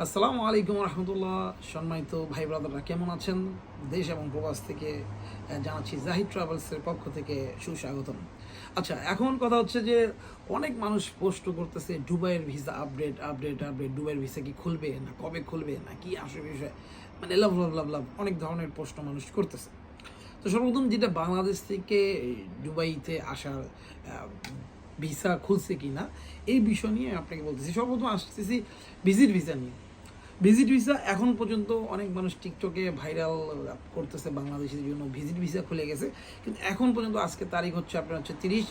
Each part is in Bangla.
আসসালামু আলাইকুম রহমতুল্লাহ। সম্মানিত ভাই ব্রাদাররা, কেমন আছেন? দেশ এবং প্রবাস থেকে জানাচ্ছি জাহিদ ট্রাভেলসের পক্ষ থেকে সুস্বাগতম। আচ্ছা এখন কথা হচ্ছে যে, অনেক মানুষ পোস্ট করতেছে, দুবাইয়ের ভিসা আপডেট আপডেট আপডেট দুবাইয়ের ভিসা কি খুলবে না, কবে খুলবে না, কি আসে বিষয়? মানে লাভ লাভ লাভ লাভ, অনেক ধরনের প্রশ্ন মানুষ করতেছে। তো সর্বপ্রথম যেটা বাংলাদেশ থেকে দুবাইতে আসার ভিসা খুলছে কি না, এই বিষয় নিয়ে আপনাকে বলতেছি। সর্বপ্রথম আসতেছি ভিজিট ভিসা নিয়ে। ভিজিট ভিসা এখন পর্যন্ত অনেক মানুষ টিকটকে ভাইরাল করতেছে বাংলাদেশের জন্য, ভিজিট ভিসা খুলে গেছে। কিন্তু এখন পর্যন্ত আজকে তারিখ হচ্ছে আপনার হচ্ছে তিরিশ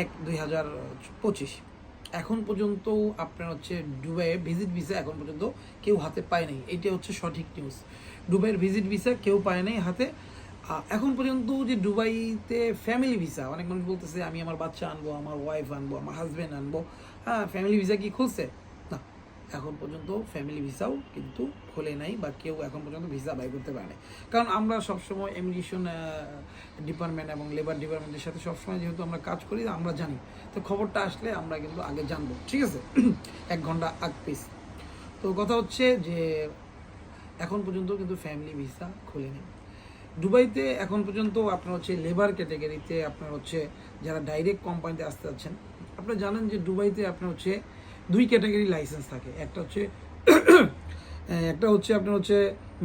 এক দুই হাজার পঁচিশ। এখন পর্যন্ত আপনার হচ্ছে দুবাইয়ে ভিজিট ভিসা এখন পর্যন্ত কেউ হাতে পায় নাই। এইটা হচ্ছে সঠিক নিউজ দুবাইয়ের ভিজিট ভিসা কেউ পায় নাই হাতে। এখন পর্যন্ত যে দুবাইতে ফ্যামিলি ভিসা অনেক মানুষ বলতেছে, আমি আমার বাচ্চা আনব, আমার ওয়াইফ আনব, আমার হাজব্যান্ড আনব। হ্যাঁ ফ্যামিলি ভিসা কি খুলছে? না, এখন পর্যন্ত ফ্যামিলি ভিসাও কিন্তু খোলে নাই বা কেউ এখন পর্যন্ত ভিসা বাই করতে পারে নাই। কারণ আমরা সবসময় ইমিগ্রেশন ডিপার্টমেন্ট এবং লেবার ডিপার্টমেন্টের সাথে সবসময় যেহেতু আমরা কাজ করি, আমরা জানি। তো খবরটা আসলে আমরা কিন্তু আগে জানব, ঠিক আছে? এক ঘণ্টা আগ পিস। তো কথা হচ্ছে যে, এখন পর্যন্ত কিন্তু ফ্যামিলি ভিসা খোলেনি দুবাইতে এখন পর্যন্ত আপনার হচ্ছে লেবার ক্যাটাগরিতে আপনার হচ্ছে যারা ডাইরেক্ট কোম্পানিতে আসতে যাচ্ছেন, আপনারা জানেন যে দুবাইতে আপনার হচ্ছে দুই ক্যাটাগরি লাইসেন্স থাকে। একটা হচ্ছে একটা হচ্ছে আপনার হচ্ছে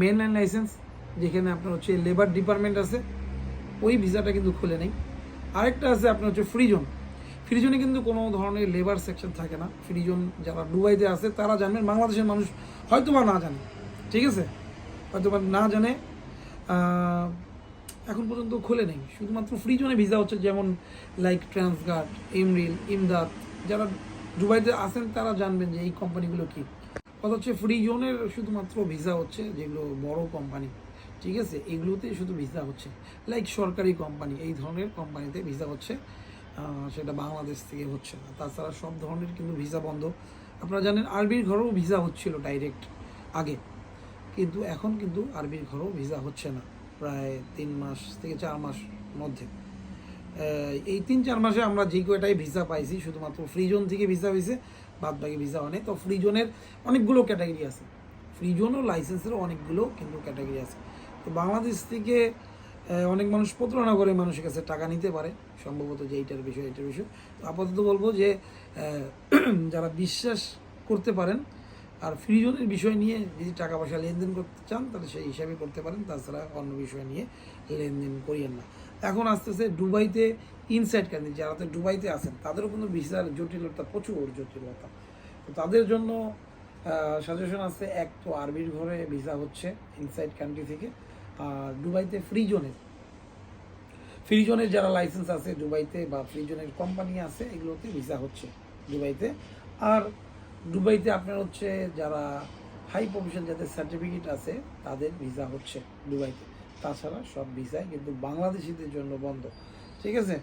মেন লাইন লাইসেন্স যেখানে আপনার হচ্ছে লেবার ডিপার্টমেন্ট আছে, ওই ভিসাটা কিন্তু খুলে নেই। আরেকটা আছে আপনার হচ্ছে ফ্রি জোন ফ্রি জোনে কিন্তু কোনো ধরনের লেবার সেকশন থাকে না। ফ্রি জোন যারা দুবাইতে আছে, তারা জানবেন, বাংলাদেশের মানুষ হয়তো বা না জানে। ঠিক আছে? হয়তো বা না জানে এখন পর্যন্ত খোলে নেই। শুধুমাত্র ফ্রি জোনে ভিসা হচ্ছে যেমন লাইক ট্রান্সগার্ড এমরিল ইমদাদ যারা দুবাইতে আসেন তারা জানবেন যে এই কোম্পানিগুলো কী। কথা হচ্ছে ফ্রি জোনের শুধুমাত্র ভিসা হচ্ছে যেগুলো বড় কোম্পানি ঠিক আছে? এগুলোতে শুধু ভিসা হচ্ছে। লাইক সরকারি কোম্পানি এই ধরনের কোম্পানিতে ভিসা হচ্ছে। সেটা বাংলাদেশ থেকে হচ্ছে না। তাছাড়া সব ধরনের কিন্তু ভিসা বন্ধ। আপনারা জানেন আরবির ঘরেও ভিসা হচ্ছিল ডাইরেক্ট আগে। কিন্তু এখন কিন্তু আরবির ঘরেও ভিসা হচ্ছে না, প্রায় তিন মাস থেকে চার মাস মধ্যে। এই তিন চার মাসে আমরা যে কয়টাই ভিসা পাইছি, শুধুমাত্র ফ্রি জোন থেকে ভিসা হয়েছে বাদ বাকি ভিসা অনেক তো ফ্রি জোনের অনেকগুলো ক্যাটাগরি আছে। ফ্রি জোন ও লাইসেন্সেরও অনেকগুলো কিন্তু ক্যাটাগরি আছে। তো বাংলাদেশ থেকে অনেক মানুষ প্রতারণা করে মানুষের কাছে টাকা নিতে পারে, সম্ভবত যে এইটার বিষয় এইটার বিষয়। আপাতত বলব যে যারা বিশ্বাস করতে পারেন আর ফ্রি জোনের বিষয় নিয়ে যদি টাকা পয়সা লেনদেন করতে চান, তাহলে সেই হিসাবে করতে পারেন। তাছাড়া অন্য বিষয় নিয়ে লেনদেন করিয়েন না। এখন আস্তে আস্তে দুবাইতে ইনসাইড কান্ট্রি যারা তো দুবাইতে আছেন, তাদেরও কিন্তু ভিসার জটিলতা, প্রচুর জটিলতা। তো তাদের জন্য সাজেশন আছে, এক তো আরবির ঘরে ভিসা হচ্ছে ইনসাইড কান্ট্রি থেকে, আর দুবাইতে ফ্রি জোনের ফ্রি জোনের যারা লাইসেন্স আছে দুবাইতে বা ফ্রি জোনের কোম্পানি আছে, এগুলোতে ভিসা হচ্ছে দুবাইতে। আর দুবাইতে আপনার হচ্ছে যারা হাই প্রফেশন যাদের সার্টিফিকেট আছে, তাদের ভিসা হচ্ছে দুবাইতে। তাছাড়া সব ভিসাই কিন্তু বাংলাদেশিদের জন্য বন্ধ। ঠিক আছে?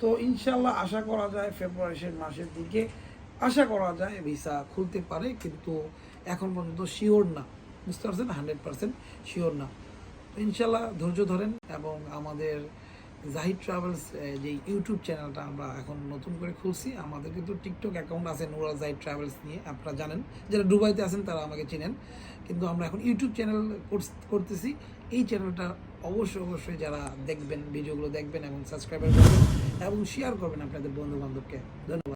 তো ইনশাল্লাহ আশা করা যায় ফেব্রুয়ারি মাসের দিকে আশা করা যায় ভিসা খুলতে পারে, কিন্তু এখন পর্যন্ত শিওর না। বুঝতে পারছেন? হান্ড্রেড পার্সেন্ট শিওর না। ইনশাল্লাহ ধৈর্য ধরেন এবং আমাদের জাহিদ ট্রাভেলস যে ইউটিউব চ্যানেলটা আমরা এখন নতুন করে খুলছি, আমাদের কিন্তু টিকটক অ্যাকাউন্ট আছে নুরাল জাহিদ ট্রাভেলস নিয়ে, আপনারা জানেন। যারা দুবাইতে আছেন, তারা আমাকে চেনেন। কিন্তু আমরা এখন ইউটিউব চ্যানেল করতেছি। এই চ্যানেলটা অবশ্যই অবশ্যই যারা দেখবেন ভিডিওগুলো দেখবেন এবং সাবস্ক্রাইবার করবেন এবং শেয়ার করবেন আপনাদের বন্ধু বান্ধবকে ধন্যবাদ।